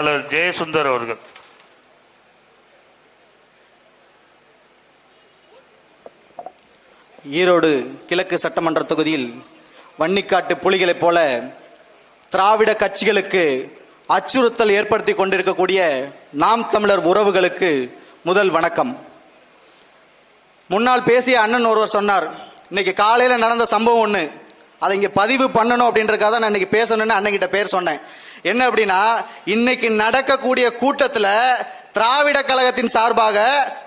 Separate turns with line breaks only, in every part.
அல்லது ஜெயசுந்தர் அவர்கள்.
ஈரோடு கிழக்கு சட்டமன்ற தொகுதியில் வன்னிக்காட்டு புலிகளைப் போல திராவிட கட்சிகளுக்கு அச்சுறுத்தல் ஏற்படுத்தி கொண்டிருக்கக்கூடிய நாம் தமிழர் உறவுகளுக்கு முதல் வணக்கம். முன்னால் பேசிய அண்ணன் ஒருவர் சொன்னார் இன்னைக்கு காலையில் நடந்த சம்பவம் ஒன்று அதை இங்கே பதிவு பண்ணணும் அப்படின்றதுக்காக தான் நான் இன்னைக்கு பேசணும்னு அண்ணன்கிட்ட பேர் சொன்னேன். என்ன அப்படின்னா இன்னைக்கு நடக்கக்கூடிய கூட்டத்துல திராவிட கழகத்தின் சார்பாக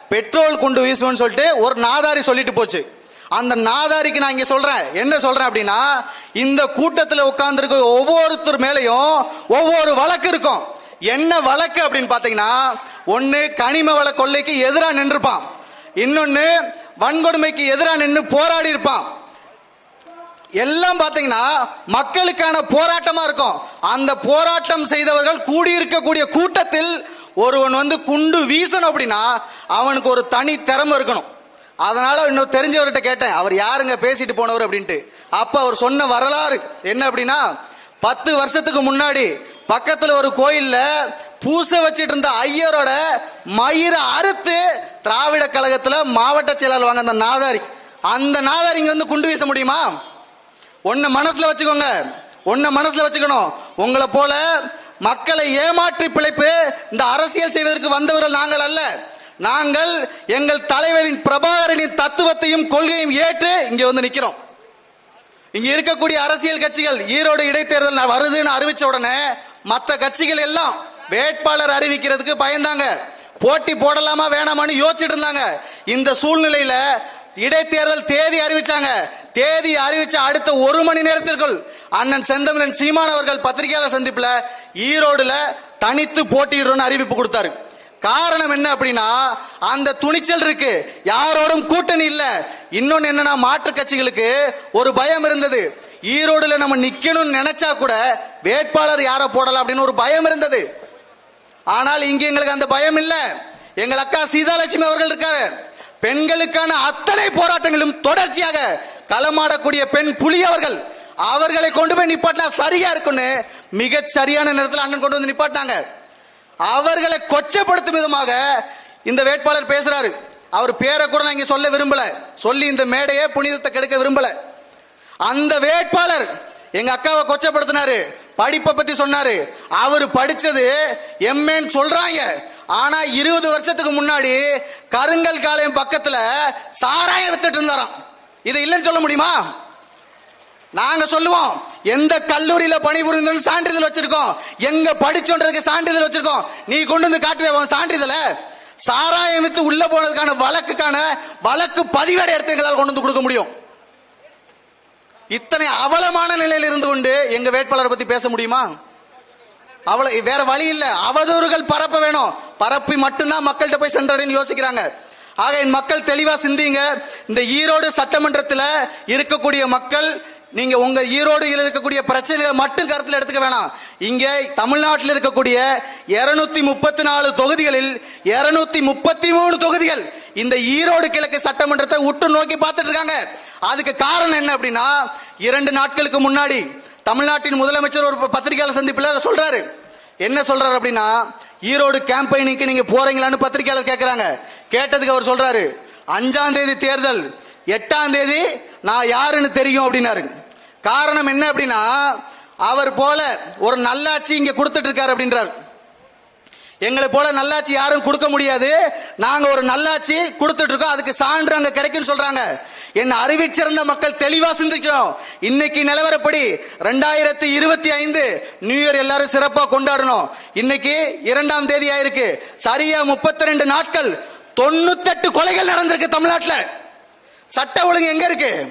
பெட்ரோல் குண்டு வீசுவோம்னு சொல்லிட்டு ஒரு நாதாரி சொல்லிட்டு போச்சு. அந்த நாதாரிக்கு நான் இங்க சொல்றேன். என்ன சொல்றேன் அப்படின்னா இந்த கூட்டத்தில் உட்கார்ந்துருக்க ஒவ்வொருத்தர் மேலையும் ஒவ்வொரு வழக்கு இருக்கும். என்ன வழக்கு அப்படின்னு பாத்தீங்கன்னா ஒன்னு கனிம வள கொள்ளைக்கு எதிராக நின்றுப்பான். இன்னொன்னு வன்கொடுமைக்கு எதிராக நின்று போராடி இருப்பான். எல்லாம் பாத்தீங்கன்னா மக்களுக்கான போராட்டமா இருக்கும். அந்த போராட்டம் செய்தவர்கள் கூடியிருக்கக்கூடிய கூட்டத்தில் ஒருவன் வந்து குண்டு வீசணும் அப்படின்னா அவனுக்கு ஒரு தனி திறமை இருக்கணும். அதனால இன்னும் தெரிஞ்சவர்கிட்ட கேட்டேன் அவர் யாருங்க? பேசிட்டு போனவர் அப்படின்ட்டு. அப்ப அவர் சொன்ன வரலாறு என்ன அப்படின்னா பத்து வருஷத்துக்கு முன்னாடி பக்கத்துல ஒரு கோயில்ல பூசை வச்சிட்டு இருந்த ஐயரோட மயிரை அறுத்து திராவிட கழகத்துல மாவட்ட செயலாளர் வாங்க அந்த நாதாரி. அந்த நாதாரிங்க வந்து குண்டு வீச முடியுமா? ஒன்ன மனசுல வச்சுக்கோங்க. ஒன்ன மனசுல வச்சுக்கணும். உங்களை போல மக்களை ஏமாற்றி பிழைப்பு இந்த அரசியல் செய்வதற்கு வந்தவர்கள் நாங்கள் அல்ல. நாங்கள் எங்கள் தலைவரின் பிரபாகரனின் தத்துவத்தையும் கொள்கையும் ஏற்று இங்க வந்து நிக்கிறோம். இங்க இருக்கக்கூடிய அரசியல் கட்சிகள் ஈரோடு இடைத்தேர்தல் வருதுன்னு அறிவிச்ச உடனே மற்ற கட்சிகள் எல்லாம் வேட்பாளர் அறிவிக்கிறதுக்கு பயந்தாங்க. போட்டி போடலாமா வேணாமான்னு யோசிச்சுட்டு இருந்தாங்க. இந்த சூழ்நிலையில இடைத்தேர்தல் தேதி அறிவிச்சாங்க. தேதி அறிவிச்ச அடுத்த ஒரு மணி நேரத்திற்குள் அண்ணன் செந்தமிழன் சீமான் அவர்கள் பத்திரிகையாளர் சந்திப்புல ஈரோடுல தனித்து போட்டியிடுறோம்னு அறிவிப்பு கொடுத்தாரு. காரணம் என்ன அப்படின்னா அந்த துணிச்சல் இருக்கு. யாரோடும் கூட்டணி இல்ல. இன்னொன்னு என்னன்னா மாற்று கட்சிகளுக்கு ஒரு பயம் இருந்தது. ஈரோடுல நம்ம நிக்கணும்னு நினைச்சா கூட வேட்பாளர் யாரை போடலாம் அப்படின்னு ஒரு பயம் இருந்தது. ஆனால் இங்க எங்களுக்கு அந்த பயம் இல்ல. எங்கள் அக்கா சீதாலட்சுமி அவர்கள் இருக்காரு. பெண்களுக்கான அத்தனை போராட்டங்களும் தொடர்ச்சியாக களமாடக்கூடிய பெண் புலி அவர்கள் அவர்களை கொண்டு போய் நிப்பாட்டினா சரியா இருக்கும்னு மிக சரியான நேரத்தில் அண்ணன் கொண்டு வந்து நிப்பாட்டினாங்க. அவர்களை கொச்சப்படுத்தும் விதமாக இந்த வேட்பாளர் பேசுறாரு. அவர் பேரை கூட நான் இங்க சொல்ல விரும்பல. சொல்லி இந்த மேடையே புனிதத்தை கெடுக்க விரும்பல. அந்த வேட்பாளர் எங்க அக்காவை கொச்சப்படுத்தினாரு. படிப்பை பத்தி சொன்னாரு. அவர் படிச்சது எம்ஏன்னு சொல்றாங்க. ஆனா இருபது வருஷத்துக்கு முன்னாடி கருங்கல் காலையும் பக்கத்துல சாராயம் வித்துட்டு இருந்தாராம். இது இல்லைன்னு சொல்ல முடியுமா? நாங்க சொல்லுவோம் எந்த கல்லூரியில பணிபுரிந்தோம் சான்றிதழ் வச்சிருக்கோம் எங்க படிச்சோன்றதுக்கு சான்றிதழ் வச்சிருக்கோம் நீ கொண்டு வந்து காட்டுவே சான்றிதழ. சாராயம் வித்து உள்ள போனதுக்கான வழக்குக்கான வழக்கு பதிவேட எடுத்து எங்களால் கொண்டு வந்து கொடுக்க முடியும். இத்தனை அவலமான நிலையில் இருந்து கொண்டு எங்க வேட்பாளரை பத்தி பேச முடியுமா? அவளை வேற வழி இல்ல. அவதூறுகள் பரப்ப வேணும். பரப்பி மட்டும்தான் மக்கள்கிட்ட போய் சென்றடைன்னு யோசிக்கிறாங்க. ஆக என் மக்கள் தெளிவா சிந்திங்க. இந்த ஈரோடு சட்டமன்றத்தில் இருக்கக்கூடிய மக்கள் நீங்க உங்க ஈரோடு இருக்கக்கூடிய பிரச்சனைகளை மட்டும் கருத்தில் எடுத்துக்க வேணாம். இங்க தமிழ்நாட்டில் இருக்கக்கூடிய இருநூத்தி முப்பத்தி நாலு தொகுதிகளில் இருநூத்தி முப்பத்தி மூணு தொகுதிகள் இந்த ஈரோடு கிழக்கு சட்டமன்றத்தை உற்று நோக்கி பார்த்துட்டு இருக்காங்க. அதுக்கு காரணம் என்ன அப்படின்னா இரண்டு நாட்களுக்கு முன்னாடி தமிழ்நாட்டின் முதலமைச்சர் ஒரு பத்திரிகையாளர் சந்திப்பில் சொல்றாரு. என்ன சொல்றாரு அப்படின்னா ஈரோடு கேம்பெயினுக்கு நீங்க போறீங்களான்னு பத்திரிகையாளர் கேட்கிறாங்க கேட்டதுக்கு அவர் சொல்றாரு அஞ்சாம் தேதி தேர்தல் எட்டாம் தேதி நான் யாருன்னு தெரியும் அப்படின்னாரு. காரணம் என்ன அப்படின்னா அவர் போல ஒரு நல்லாட்சி இங்க கொடுத்துட்டு இருக்காரு அப்படின்றார். எங்களை போல நல்லாட்சி யாரும் கொடுக்க முடியாது. நாங்க ஒரு நல்லாட்சி கொடுத்துட்டு இருக்கோம் அதுக்கு சான்று அங்க கிடைக்கும் சொல்றாங்க. என் அறிவிச்சிருந்த மக்கள் தெளிவா சிந்திக்கிறோம். இன்னைக்கு நிலவரப்படி ரெண்டாயிரத்தி இருபத்தி ஐந்து நியூ இயர் எல்லாரும் சிறப்பா கொண்டாடணும். இன்னைக்கு இரண்டாம் தேதி ஆயிருக்கு. சரியா முப்பத்தி ரெண்டு நாட்கள் தொண்ணூத்தெட்டு கொலைகள் நடந்திருக்கு தமிழ்நாட்டில். சட்ட ஒழுங்கு எங்க இருக்கு?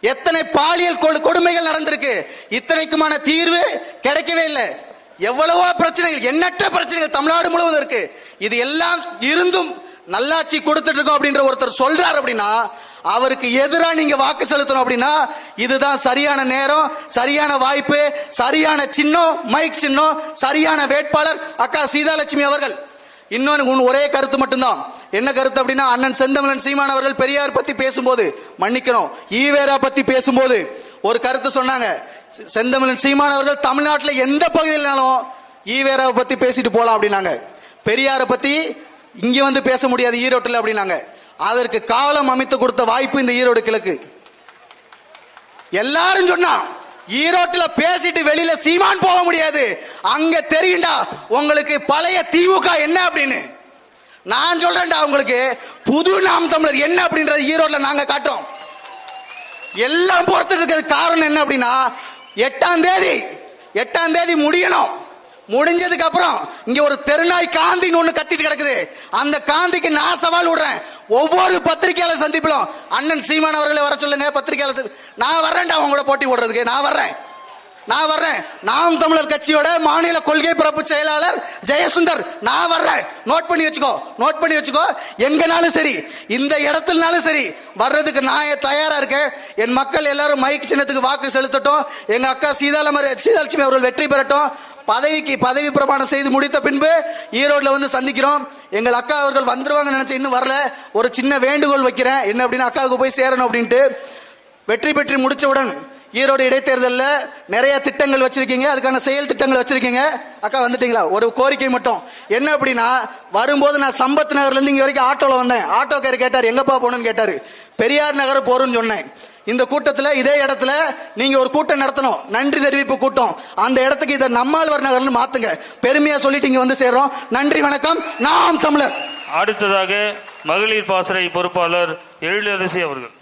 எத்தனை பாலியல் கொடு- கொடுமைகள் நடந்திருக்கு? இத்தனைக்குமான தீர்வு கிடைக்கவே இல்லை. எவ்வளவோ பிரச்சனைகள் எண்ணற்ற பிரச்சனைகள் தமிழ்நாடு முழுவதும் இருக்கு. இது எல்லாம் இருந்தும் நல்லாட்சி கொடுத்துட்டு இருக்கோம் அப்படின்ற ஒருத்தர் சொல்றார் அப்படின்னா அவருக்கு எதிராக நீங்க வாக்கு செலுத்தணும் அப்படின்னா இதுதான் சரியான நேரம் சரியான வாய்ப்பு சரியான சின்னம் மைக் சின்னம் சரியான வேட்பாளர் அக்கா சீதாலட்சுமி அவர்கள். இன்னொன்று உன் ஒரே கருத்து மட்டும்தான். என்ன கருத்து அப்படின்னா அண்ணன் செந்தமிழன் சீமான் அவர்கள் பெரியார் பத்தி பேசும்போது மன்னிக்கணும் ஈவேரா பத்தி பேசும்போது ஒரு கருத்து சொன்னாங்க. செந்தமிழன் சீமான் அவர்கள் தமிழ்நாட்டில் எந்த பகுதியிலாலும் ஈவேராவை பத்தி பேசிட்டு போலாம் அப்படின்னாங்க. பெரியாரை பத்தி இங்க வந்து பேச முடியாது ஈரோட்டில் அப்படின்னாங்க. அதற்கு காலம் அமைத்து கொடுத்த வாய்ப்பு இந்த ஈரோடு கிழக்கு. எல்லாரும் சொன்னா ஈரோட்டில் பேசிட்டு வெளியில சீமான் போக முடியாது. அங்க தெரியும்டா உங்களுக்கு பழைய திமுக என்ன அப்படின்னு. நான் சொல்றேன்டா உங்களுக்கு புது நாம் தமிழர் என்ன அப்படின்றது ஈரோட்ல நாங்க காட்டோம் எல்லாம் பொறுத்துட்டு இருக்கிறது காரணம் என்ன அப்படின்னா எட்டாம் தேதி எட்டாம் தேதி முடியணும். முடிஞ்சதுக்கு அப்புறம் இங்க ஒரு தெருநாய் காந்தின்னு ஒண்ணு கத்திட்டு கிடக்குது. அந்த காந்திக்கு நான் சவால் விடுறேன். ஒவ்வொரு பத்திரிகையாளர் சந்திப்பிலும் அண்ணன் சீமான் அவர்களை வர சொல்லுங்க பத்திரிகையாளர் நான் வர்றேன்டா உங்களோட போட்டி போடுறதுக்கு நான் வர்றேன். நான் வர்றேன். நாம் தமிழர் கட்சியோட மாநில கொள்கை பரப்பு செயலாளர் ஜெயசுந்தர் நான் வர்றேன். நோட் பண்ணி வச்சுக்கோ. நோட் பண்ணி வச்சுக்கோ. எங்கனாலும் சரி இந்த இடத்துலனாலும் சரி வர்றதுக்கு நான் தயாரா இருக்கேன்? என் மக்கள் எல்லாரும் மைக் சின்னத்துக்கு வாக்கு செலுத்தட்டும். எங்க அக்கா சீதாலமரி சீதாலட்சுமி அவர்கள் வெற்றி பெறட்டும். பதவிக்கு பதவி பிரமாணம் செய்து முடித்த பின்பு ஈரோட்ல வந்து சந்திக்கிறோம். எங்கள் அக்கா அவர்கள் வந்துருவாங்க நினைச்ச இன்னும் வரல. ஒரு சின்ன வேண்டுகோள் வைக்கிறேன். என்ன அப்படின்னு அக்காவுக்கு போய் சேரணும் அப்படின்ட்டு. வெற்றி பெற்று முடிச்சவுடன் ஈரோடு இடைத்தேர்தலில் நிறைய திட்டங்கள் வச்சிருக்கீங்க. அதுக்கான செயல் திட்டங்கள் வச்சிருக்கீங்க. அக்கா வந்துட்டீங்களா? ஒரு கோரிக்கை மட்டும். என்ன அப்படின்னா வரும்போது நான் சம்பத் நகர்ல இருந்து இங்க வரைக்கும் ஆட்டோல வந்தேன். ஆட்டோக்கார் கேட்டார் எங்கப்பா போகணும்னு? கேட்டாரு. பெரியார் நகர் போறோம்னு சொன்னேன். இந்த கூட்டத்தில் இதே இடத்துல நீங்க ஒரு கூட்டம் நடத்தணும். நன்றி தெரிவிப்பு கூட்டம். அந்த இடத்துக்கு இதை நம்மாழ்வர் நகர்னு மாத்துங்க. பெருமையா சொல்லிட்டு இங்க வந்து சேர்றோம். நன்றி வணக்கம். நாம் தமிழர்.
அடுத்ததாக மகளிர் பாசறை பொறுப்பாளர் எழிலரசி அவர்கள்.